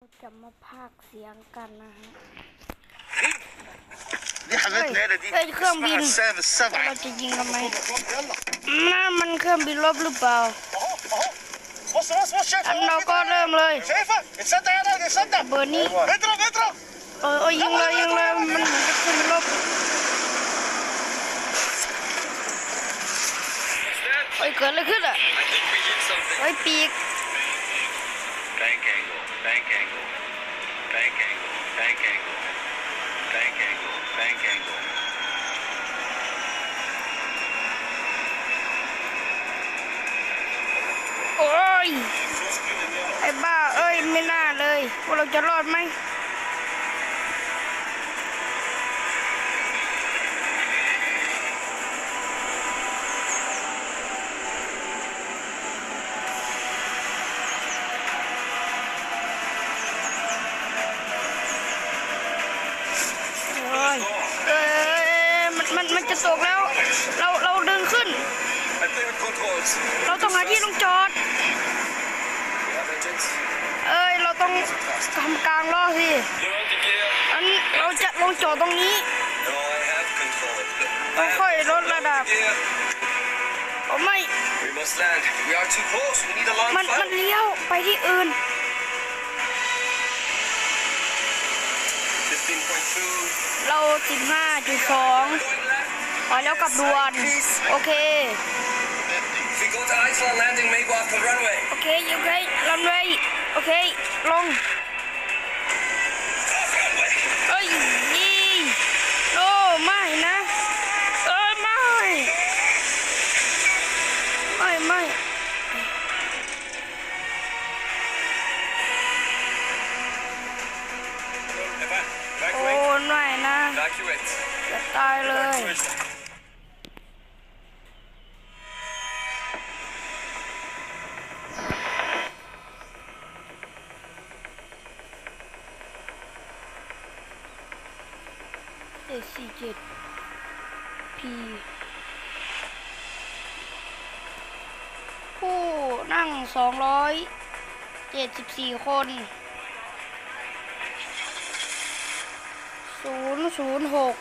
เราจะมาพากย์เสียงกันนะฮะ دي حاجاتنا هنا دي إيه الكرم اسمها بين- السام เรา السبعة จะยิงทำไม يلا นั่นมันเครื่องบินรบหรือเปล่า اهو اهو بص بص بص شايف อัน أهو เรา في ก็ طيارة. เริ่มเลย شايفة تصدق يا راجل تصدق เบอร์นี้ اضرب اضرب เออเออยิงเลยยิงเลยมันเหมือนกับเครื่องบินรบเฮ้ยเกิดอะไรขึ้นอ่ะ I think we hit something. เฮ้ยปีก Bank angle, bank angle, bank angle, bank angle, bank angle, bank angle. โอ้ยไอ้บ้าเอ้ยไม่ สกแล้ว เราเราเดินขึ้น เราต้องหาที่ลงจอด เอ้ย เราต้องทำกลางล้อสิ อันเราจะลงจอดตรงนี้ค่อยลดระดับโอ้ไม่ มันมันเลี้ยวไปที่อื่นเราสิบห้าจุดสอง ไปแล้วกลับด่วน โอเค If we go to Iceland landing, may go off the runway. โอเคโอเคลันเวย์โอเคลง Off runway. เอ้ยยิงโอ้ไม่นะ เอ้ยไม่ไม่ไม่ Evac- โอ้ Evacuate. ไม่นะ Evacuate. จะตายเลย เจ็ดสี่เจ็ดพีผู้นั่งสองร้อยเจ็ดสิบสี่คนศูนย์ศูนย์หก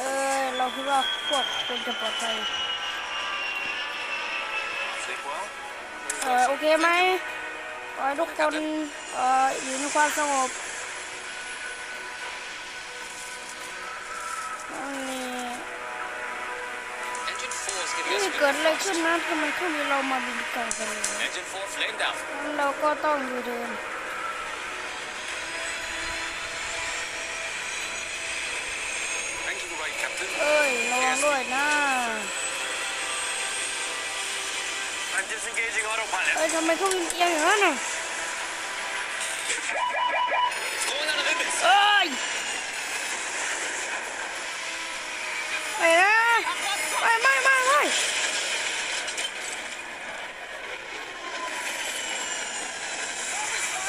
เออเราคิดว่าพวกคนจะปลอดภัย Sleep well? เออโอเคไหมขอให้ทุกคนเอออยู่ในความสงบนี่ Engine 4 is giving นี่ us เกิดอะไรขึ้นนะทำไมเครื่องนี้เรามาบินไกลกันเลย Engine 4 flamed out. งั้นเราก็ต้องอยู่เดิน Thank you, right, Captain. เอ้ยระวังด้วยนะ I'm disengaging autopilot. เอ้ยทำไมเครื่องบินเอียงอย่างนั้นน่ะ It's going out of limits. เอ้ยไม่นะไม่ไม่ไม่ไม่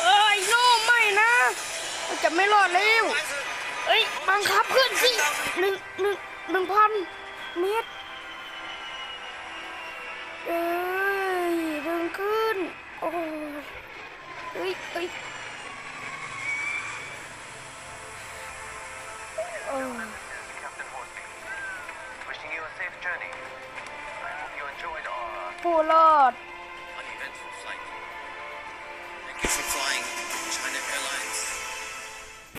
เอ้ยโน่ไม่นะเราจะไม่รอดแล้ว เอ้ยบังคับขึ้นสิหนึ่งหนึ่งหนึ่งพันเมตรเอ้ยดึงขึ้น โอ้ยเอ้ยเอ้ยโอ้ย Captain Horsley wishing you a safe journey I hope you enjoyed our ผู้รอด